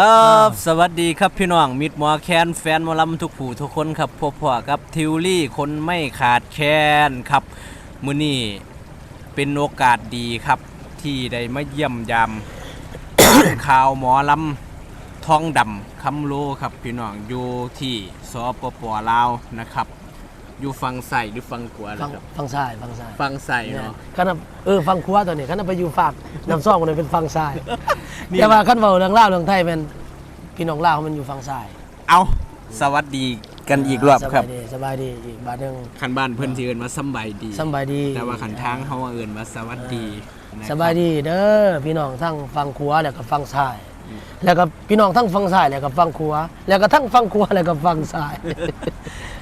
ครับ สวัสดีครับพี่น้องมิดหมอแคนแฟนมอลำทุกผู้ทุกคนครับพบพ่อกับทิวลี่คนไม่ขาดแคลนครับมื้อนี้เป็นโอกาสดีครับ ที่ได้มาเยี่ยมยาม ข่าวหมอลำทองดำคำโลครับพี่น้องอยู่ที่สปปลาวนะครับ อยู่ฟังใส่หรือฟังขวาฟังครับฟังซ้ายฟังซ้ายฟังใส่เนาะขันน่ะเออฟังครัวตัวนี้ขันน่ะไปอยู่ฝากน้ำซ่องมันเป็นฟังซ้ายนี่ แต่ว่าขันเว้าเรื่องลาวเรื่องไทยเป็นพี่น้องลาวมันอยู่ฟังซ้ายเอาสวัสดีกันอีกรอบครับสบายดีสบายดีอีกบาทหนึงขันบ้านเพิ่นสิเอิ้นว่าสำบายดีสบายดี แต่ว่าขันทางเขาเอิ้นว่าสวัสดีนะครับสบายดีเด้อพี่น้องทั้งฟังครัวแล้วก็ฟังซ้าย แล้วก็พี่น้องทั้งฟังซ้ายแล้วก็ฟังครัวแล้วก็ทั้งฟังครัวแล้วก็ฟังซ้าย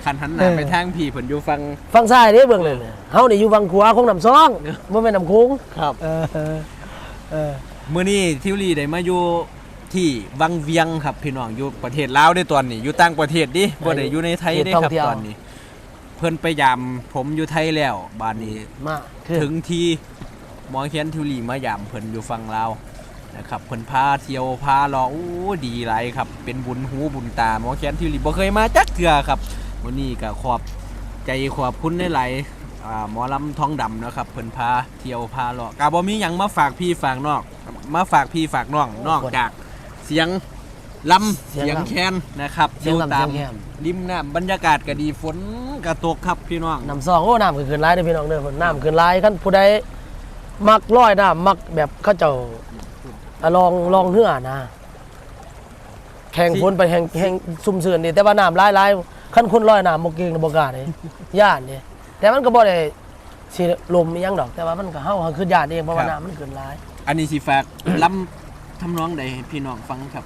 ขันหันหน้าไปทางพี่เพิ่นอยู่ฟัง ฟังซ้ายเด้อเบิ่งเลยเนี่ยเฮานี่อยู่ฟังครัวของน้ำซ่องบ่แม่นน้ำคุ้งครับเออเออเออมื้อนี้ทิวลีได้มาอยู่ที่วังเวียงครับพี่น้องอยู่ประเทศลาวได้ตอนนี้ อยู่ต่างประเทศดิบ่ได้อยู่ในไทยได้ครับตอนนี้ เพิ่นไปยามผมอยู่ไทยแล้วบาดนี้มาคือถึงที่หมอเขียนทิวลีมายามเพิ่นอยู่ฝั่งลาวนะครับเพิ่นพาเที่ยวพาเลาะอู้ดีหลายครับ เป็นบุญหูบุญตาหมอเขียนทิวลีบ่เคยมาจักเทื่อครับ วันนี้ก็ขอบใจขอบคุณหลายๆอ่าหมอลำทองดำนะครับเพิ่นพาเที่ยวพาเลาะก็บ่มีหยังมาฝากพี่ฝากน้องมาฝากพี่ฝากน้องนอกจากเสียงลำเสียงแคนนะครับเสียงลำตาเสียมงแคมริมน้ำบรรยากาศก็ดีฝนก็ตกครับพี่น้องน้ำซองโอ้น้ำขึ้นขึ้นร้ายเด้อพี่น้องเด้อเพิ่นน้ำขึ้นร้ายคันผู้ใดมักร้อยน้ำมักแบบเขาเจ้าอะลองลองเหือนะแข่งพ้นไปแห่งแห่งซุ่มเสือนนี่แต่ว่าน้ำร้ายร้าย คันคนร้อยน้ำบ่เก่งบ่กล้านี่ย่านนี่แต่มันก็บ่ได้สิลมอิหยังดอก แต่ว่ามันก็เฮาเฮาคือย่านเองเพราะว่าน้ำมันขึ้นร้ายอันนี้สิฝากลำทำน้องใดให้พี่น้องฟังครับ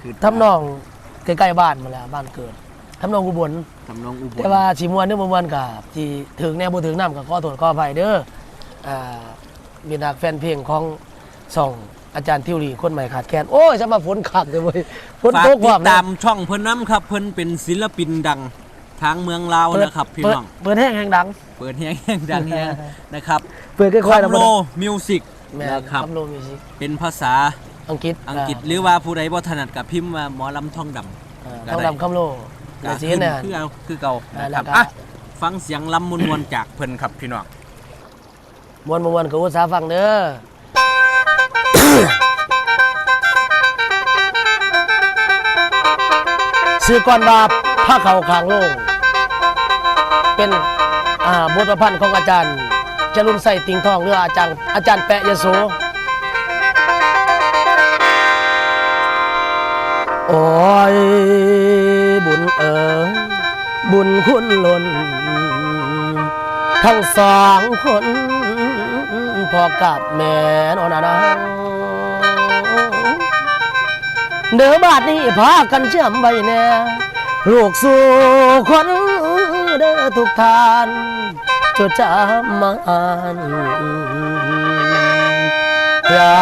คือทำนองใกล้ๆบ้านมาแหล้วบ้านเกิดทำนองอุบล ทำน้องอุบลแต่ว่าสิม่วนหรือบ่ม่วนก็สิถึงแน่บ่ถึงน้ำก็ขอโทษขออภัยเด้ออ่ามีนักแฟนเพลงของส่อง อาจารย์ทิวรีคนใหม่ขาดแคลนโอ้ยจะมาฝนคักเลยเว้ยฝนฝากตกติว่าดตามช่องเพิ่นน้ำครับ เพิ่นเป็นศิลปินดังทางเมืองลาวนะครับพี่น้อง เปิดแห้งแห้งดัง เปิดแห้งแห้งดังแห้งนะครับเปิดค่อยๆคำนะโลบ่มิวสิกแม่นะครับคำโลมิวสิกเป็นภาษาอังกฤษอังกฤษหรือว่าผู้ใดบ่ถนัดกับพิมพ์ว่าหมอลำท่องดำอ่าก็ต้องได้ดำคำโลก็แต่สิขึ้นเนี่ยคือเอาคือเก่าอ่านะครับแล้วก็ อะฟังเสียงลำมวนๆจากเพิ่นครับพี่น้อง มวนบ่มวนก็อุตสาห์ฟังเด้อ ซื้อก่อนว่าผ้าเขาวคางโล่งเป็นบทประพันธ์ของอาจารย์จรุนใส่ติงทองหรืออาจารย์อาจารย์แปะยโสโอ้ยบุญเอ๋ยบุญคุณล้น ทั้งสองคนพอกับแม่นอนานา เดือบาดนี้พากันเชื่อมใบแน่ลูกสู่คนเด้อทุกทานจดจำมาอ่านอย่า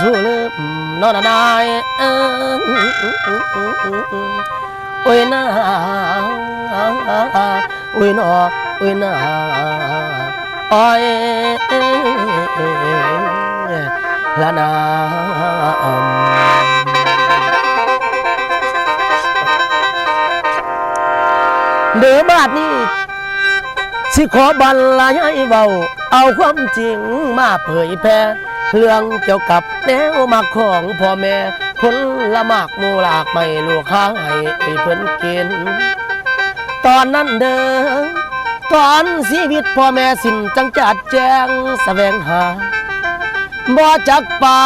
สู้ลืมนอนนายเอ้ยโอ้ยนาโอ้ยนอโอ้ยนาโอ้ยละนา เดือบาดนี้สิขอบรรลายเบาเอาความจริงมาเผยแพร่เรื่องเกี่ยวกับแนวมักของพ่อแม่คนละมากมูลากไม่ลูกค้าให้ไปเพิ่นกิน ตอนนั้นเด้อตอนชีวิตพ่อแม่สิ้นจังจัดแจงแสวงหาบ่จักป่า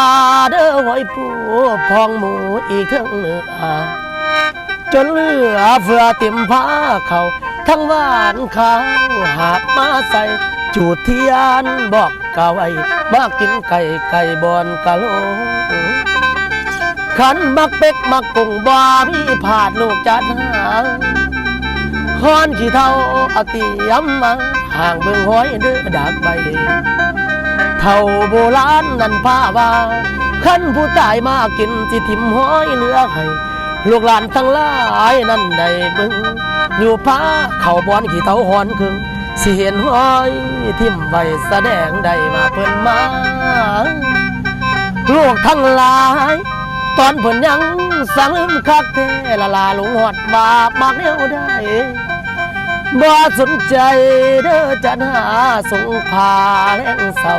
เด้อหอยปูพองหมูอีกเครื่องเนื้อ จนเหลือเฟือเต็มผ้าเขาทั้งหวานข้าวหาบมาใส่จูดเทียนบอกกะไว้มากินไก่ไก่บอนกะโหลขันมักเป็กมักกุ้งบาพี่ผาดลูกจัดหาฮอนขี้เท่าอาตียมมาห่างเบิ่งห้อยเด้อดากใบเท่าโบราณนั่นพาว่าขันผู้ตายมากินสิทิมห้อยเหลือให้ ลูกหลานทั้งหลายนั่นได้เบึงอยู่พ้าเข่าบอนขี่เท้าหอนคึงสิเห็นห้อยทิ่มไว้แสดงได้ว่าเพิ่นมาลูกทั้งหลาย ตอนเพิ่นยังสังคักแท้ละลาหลงหอดบาปมากแนวได้บ่สนใจเด้อจันหาสงพาแรงเศร้า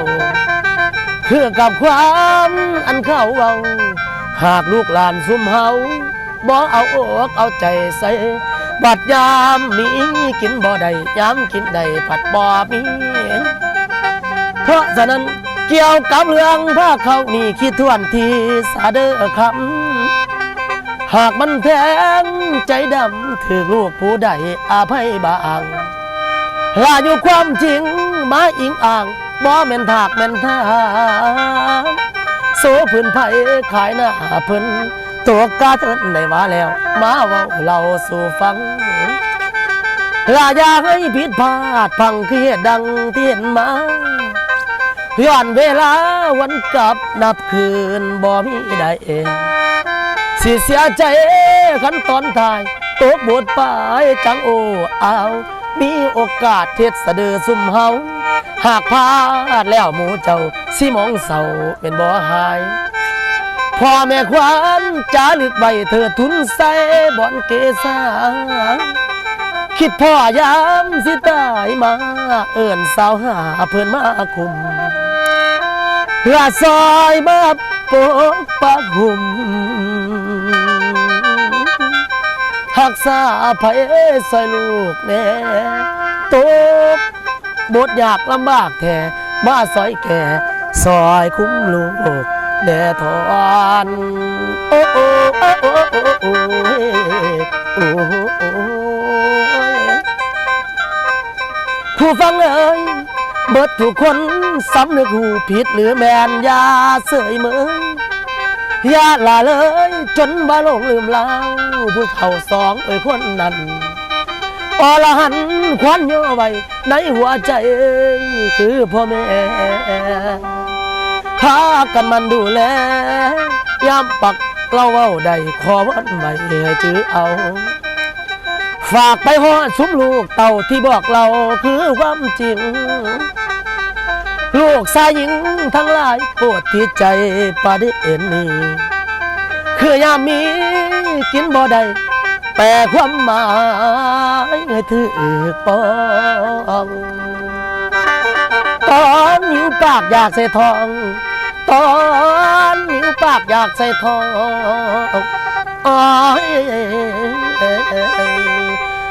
คือกับความอันเข้าเอาหากลูกหลานซุ่มเฮา บ่เอาอกเอาใจใส่บัดยามมีกินบ่ได้ยามกินได้ผัดบ่มีเพราะฉะนั้นเกี่ยวกับเรื่องพาเขานี่คิดทวนทีสาเด้อคำหากมันแทงใจดำถือลูกผู้ใดอาภัยบางลาอยู่ความจริงมาอิงอ่างบ่แม่นถากแม่นทางโซพื้นไผ่ขายหน้าเพิ่น ตัวกาเทินได้ว่าแล้ว มาเว่าเราสู่ฟังลาอยากให้ผิดพลาดพังคือดังที่เห็นมาย้อนเวลาวันกลับนับคืนบ่มีได้เองสิเสียใจขันตอนทายตกบทปลายจังโอเอา มีโอกาสเทศสะดือซุ่มเฮาหากพลาดแล้วหมูเจ้าสิมองเศร้าเป็นบ่หาย พ่อแม่ควันจารึกไว้เธอทุนใส่บ่อนเกษาคิดพ่อยามสิตายมา เอิ้นสาวหาเพิ่อนมาคุมลาซอยมาปกปักหุมหักษาไผใส่ลูกแน่ตกบทยากลำบากแท้มาซอยแก่ซอยคุ้มลูก แด่ทอนโอ้โอ้โอ้โอ้โอ้โอ้โอ้ผู้ฟังเอ่ยเบิดทุกคนสำนึกหูผิดหรือแมนอยาเสยเมยอยาละเลย จนบ่าลงลืมลาผู้เฒ่าสองเอ่ยคนนั้นอรหันควันย่อไว้ในหัวใจคือพ่อแม่ พากันมันดูแลยามปักเราเว้าใดขอวันไว้ให้จื้อเอา ฝากไปหอดซุ้มลูกเต่าที่บอกเราคือความจริง ลูกชายหญิงทั้งหลายปรดที่ใจประเด็นนี้คือยามมีกินบ่ได้แปลความหมายให้ถือปอง ตอนหิวปากอยากใส่ทอง ตอนหิวปากอยากใส่ทองโอ้ย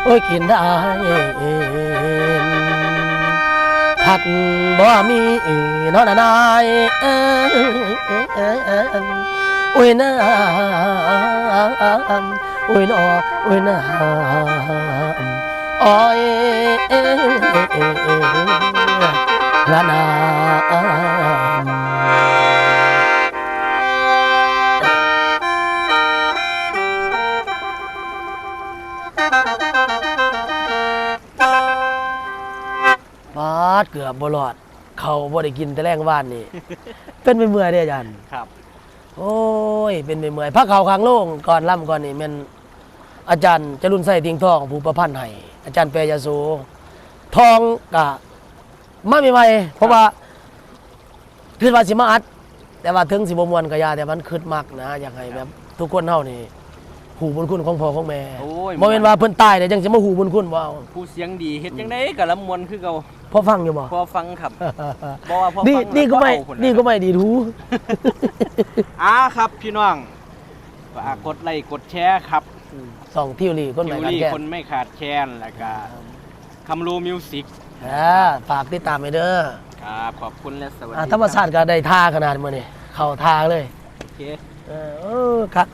โอ้ยกินได้ผักบ่มีนอนนายโอ้ยนาโอ้ยนอโอ้ยนาโอ้ย ละนาปาดเกือบบรอด เขาบ่ได้กินแต่แรงว่านนี่ เป็นไปเมื่อยเด้อาจารย์ ครับ โอ้ย เป็นไปเมื่อยพักเขาค้างโล่งก่อนล่ำก่อนนี่แมันอาจารย์จรุนใส่ติงทอง ผู้ประพันธ์ให้อาจารย์เปรยโสทองกะ มาใหม่ๆเพราะว่าคือว่าสิมาอัด แต่ว่าถึงสิบ่มวนก็อยาแต่มันคึดมักนะอยากให้แบบทุกคนเฮานี่หูบุญคุณของพ่อของแม่โอ้ย บ่แม่นว่าเพิ่นตายเดี๋ยวจังสิมาหูบุญคุณบ่เอาผู้เสียงดีเฮ็ดจังได๋ก็ละมวนคือเก่าพอฟังอยู่บ่ พอฟังครับ บ่ว่าพอนี่ฟังนี่ก็ไม่เอาพุ่ะ นี่ก็ไม่ดีทู อ่าครับพี่น้องฝากกดไลค์กดแชร์ครับสองทิวลีคนใหม่ทิวกันลี่แค่คนไม่ขาดแคลนแล้วก็คำรูมิวสิก อ่าฝากติดตามไปเด้อครับขอบคุณและสวัสดีอ่าธรรมศาสตร์ก็ได้ท่าขนาดมื้อนี้เข้าท่าเลย โอเค เออเออครับ